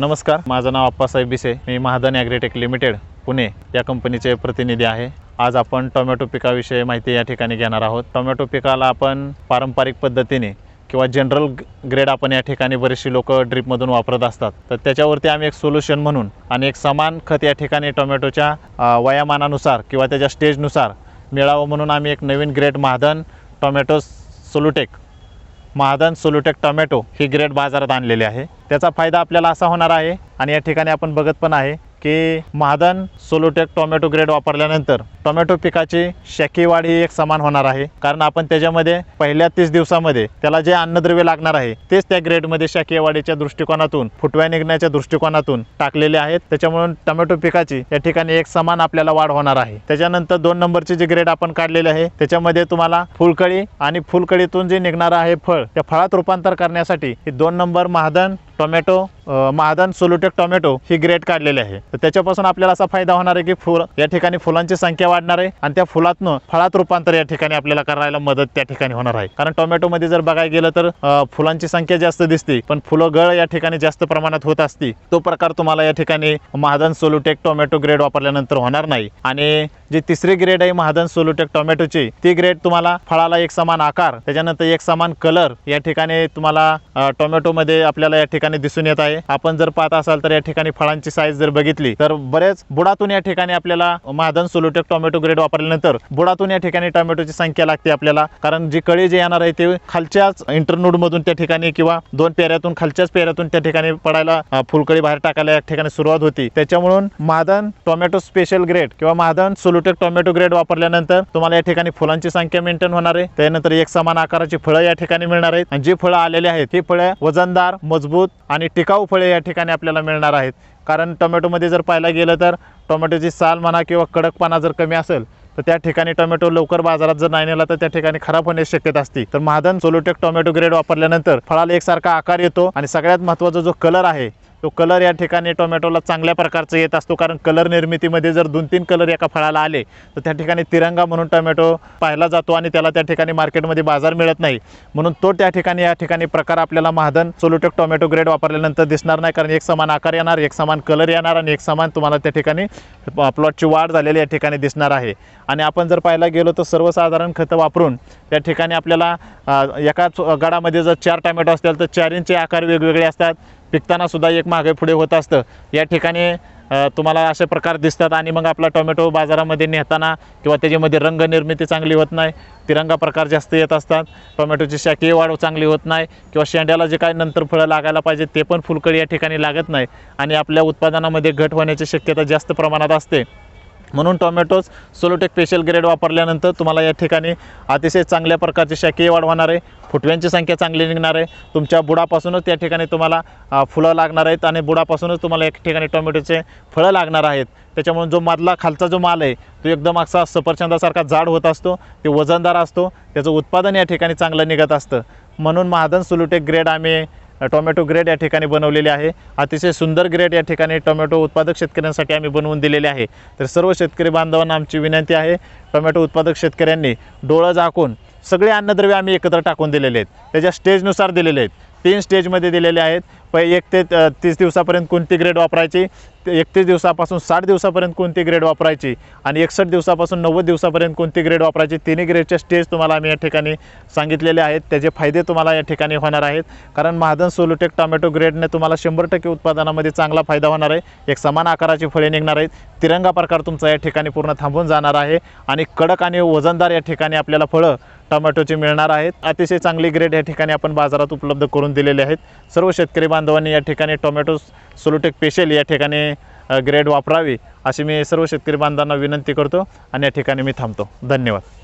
नमस्कार माझं नाव अप्पासाहेब बिसे. मी महाधन ॲग्रीटेक लिमिटेड पुणे या कंपनीचे प्रतिनिधी आहे. आज आपण टोमॅटो पिकाविषयी माहिती या ठिकाणी घेणार आहोत. टोमॅटो पिकाला आपण पारंपरिक पद्धतीने किंवा जनरल ग्रेड आपण या ठिकाणी बरेचशी लोक ड्रीपमधून वापरत असतात. तर त्याच्यावरती आम्ही एक सोल्युशन म्हणून आणि एक समान खत या ठिकाणी टोमॅटोच्या वयामानानुसार किंवा त्याच्या स्टेजनुसार मिळावं म्हणून आम्ही एक नवीन grade Mahadhan tomato Solutech Mahadhan Solutech tomato ही ग्रेड बाजारात आणलेली आहे. त्याचा फायदा आपल्याला असा होणार आहे आणि या ठिकाणी आपण बघत पण आहे की महादन सोलुटेक टोमॅटो ग्रेड वापरल्यानंतर टोमॅटो पिकाची शेकीवाढ ही एक समान होणार आहे. कारण आपण त्याच्यामध्ये पहिल्या तीस दिवसामध्ये त्याला जे अन्नद्रव्य लागणार आहे तेच त्या ग्रेडमध्ये शाखीय वाढीच्या दृष्टिकोनातून फुटव्या निघण्याच्या दृष्टिकोनातून टाकलेले आहेत. त्याच्यामुळे टोमॅटो पिकाची या ठिकाणी एक समान आपल्याला वाढ होणार आहे. त्याच्यानंतर दोन नंबरची जी ग्रेड आपण काढलेले आहे त्याच्यामध्ये तुम्हाला फुलकळी आणि फुलकळीतून जे निघणारं आहे फळ त्या फळात रूपांतर करण्यासाठी ही दोन number Mahadhan tomato Mahadhan Solutech tomato ही ग्रेड काढलेली आहे. तर त्याच्यापासून आपल्याला असा फायदा होणार आहे की फुल या ठिकाणी फुलांची संख्या वाढणार आहे आणि त्या फुलातनं फळात रूपांतर या ठिकाणी आपल्याला करायला मदत त्या ठिकाणी होणार आहे. कारण टोमॅटोमध्ये जर बघायला गेलं तर फुलांची संख्या जास्त दिसते पण फुलं गळ या ठिकाणी जास्त प्रमाणात होत असती तो प्रकार तुम्हाला या ठिकाणी महादन सोलुटेक टोमॅटो ग्रेड वापरल्यानंतर होणार नाही. आणि जी तिसरी ग्रेड आहे महादन सोलुटेक टोमॅटोची ती ग्रेड तुम्हाला फळाला एक समान आकार त्याच्यानंतर एक समान कलर या ठिकाणी तुम्हाला टोमॅटोमध्ये आपल्याला या ठिकाणी दिसून येत आहे. आपण जर पाहत असाल तर या ठिकाणी फळांची साईज जर बघितली तर बरेच बुडातून या ठिकाणी आपल्याला महादन सोलुटेक टोमॅटो ग्रेड वापरल्यानंतर बुडातून या ठिकाणी टोमॅटोची संख्या लागते आपल्याला. कारण जी कळी जे येणार आहे ते खालच्याच इंटरनोड मधून त्या ठिकाणी किंवा दोन पेऱ्यातून खालच्याच पेऱ्यातून त्या ठिकाणी पडायला फुलकळी बाहेर टाकायला या ठिकाणी सुरुवात होती. त्याच्यामुळून महादन टोमॅटो स्पेशल ग्रेड किंवा महादन सोलुटेक टोमॅटो ग्रेड वापरल्यानंतर तुम्हाला या ठिकाणी फुलांची संख्या मेंटेन होणार आहे. त्यानंतर एक समान आकाराची फळं या ठिकाणी मिळणार आहेत. आणि जी फळं आलेली आहेत ही फळं वजनदार मजबूत आणि टिकाऊ फळे या ठिकाणी आपल्याला मिळणार आहेत. कारण टोमॅटोमध्ये जर पाहायला गेलं तर टोमॅटोची साल म्हणा किंवा कडकपणा जर कमी असेल तर त्या ठिकाणी टोमॅटो लवकर बाजारात जर नाही नेला तर त्या ठिकाणी खराब होण्याची शक्यता असते. तर महादन सोलोटेक टोमॅटो ग्रेड वापरल्यानंतर फळाला एकसारखा आकार येतो आणि सगळ्यात महत्त्वाचा जो कलर आहे तो कलर या ठिकाणी टोमॅटोला चांगल्या प्रकारचं येत असतो. कारण कलर निर्मितीमध्ये जर दोन तीन कलर एका फळाला आले तर त्या ठिकाणी तिरंगा म्हणून टोमॅटो पाहिला जातो आणि त्याला त्या ठिकाणी मार्केटमध्ये बाजार मिळत नाही. म्हणून तो त्या ठिकाणी या ठिकाणी प्रकार आपल्याला महादन सोलोटेक टोमॅटो ग्रेड वापरल्यानंतर दिसणार नाही. कारण एक समान आकार येणार एक समान कलर येणार आणि एक समान तुम्हाला त्या ठिकाणी प्लॉटची वाढ झालेली या ठिकाणी दिसणार आहे. आणि आपण जर पाहायला गेलो तर सर्वसाधारण खतं वापरून त्या ठिकाणी आपल्याला एकाच गडामध्ये जर चार टोमॅटो असतील तर चार इंचे आकार वेगवेगळे असतात. पिकताना सुद्धा एक मागे पुढे होत असतं. या ठिकाणी तुम्हाला असे प्रकार दिसतात आणि मग आपला टोमॅटो बाजारामध्ये नेताना किंवा त्याच्यामध्ये रंग निर्मिती चांगली होत नाही तिरंगा प्रकार जास्त येत असतात टोमॅटोची शाखीय वाढ चांगली होत नाही किंवा शेंड्याला जे काय नंतर फळं लागायला पाहिजे ते पण फुलकडी या ठिकाणी लागत नाही आणि आपल्या उत्पादनामध्ये घट होण्याची शक्यता जास्त प्रमाणात असते. म्हणून टोमॅटोज सोलोटेक स्पेशल ग्रेड वापरल्यानंतर तुम्हाला या ठिकाणी अतिशय चांगल्या प्रकारची शाखीय वाढ होणार आहे. फुटव्यांची संख्या चांगली निघणार आहे. तुमच्या बुडापासूनच त्या ठिकाणी तुम्हाला फुलं लागणार आहेत आणि बुडापासूनच तुम्हाला या ठिकाणी टोमॅटोचे फळं लागणार आहेत. त्याच्यामुळे जो मधला खालचा जो माल आहे तो एकदम असा सफरचंदासारखा जाड होत असतो ते वजनदार असतो त्याचं उत्पादन या ठिकाणी चांगलं निघत असतं. म्हणून महादन सोलोटेक ग्रेड आम्ही टोमॅटो ग्रेड या ठिकाणी बनवलेली आहे. अतिशय सुंदर ग्रेड या ठिकाणी टोमॅटो उत्पादक शेतकऱ्यांसाठी आम्ही बनवून दिलेले आहे. तर सर्व शेतकरी बांधवांना आमची विनंती आहे टोमॅटो उत्पादक शेतकऱ्यांनी डोळं झाकून सगळे अन्नद्रव्य आम्ही एकत्र टाकून दिलेले आहेत. त्याच्या स्टेजनुसार दिलेले आहेत. तीन स्टेजमध्ये दिलेले आहेत. प एक ते तीस दिवसापर्यंत कोणती ग्रेड वापरायची? ते एकतीस दिवसापासून साठ दिवसापर्यंत कोणती ग्रेड वापरायची? आणि एकसष्ट दिवसापासून नव्वद दिवसापर्यंत कोणती ग्रेड वापरायची? तिन्ही ग्रेडचे स्टेज तुम्हाला आम्ही या ठिकाणी सांगितलेले आहेत. त्याचे फायदे तुम्हाला या ठिकाणी होणार आहेत. कारण महादन सोलोटेक टोमॅटो ग्रेडने तुम्हाला शंभर टक्के उत्पादनामध्ये चांगला फायदा होणार आहे. एक समान आकाराची फळे निघणार आहेत. तिरंगा प्रकार तुमचा या ठिकाणी पूर्ण थांबून जाणार आहे. आणि कडक आणि वजनदार या ठिकाणी आपल्याला फळं टोमॅटोची मिळणार आहेत. अतिशय चांगली ग्रेड या ठिकाणी आपण बाजारात उपलब्ध करून दिलेले आहेत. सर्व शेतकरी बांधवांनी या ठिकाणी टोमॅटो सोलोटेक पेशल या ठिकाणी ग्रेड वापरावी अशी मी सर्व शेतकरी बांधवांना विनंती करतो आणि या ठिकाणी मी थांबतो. धन्यवाद.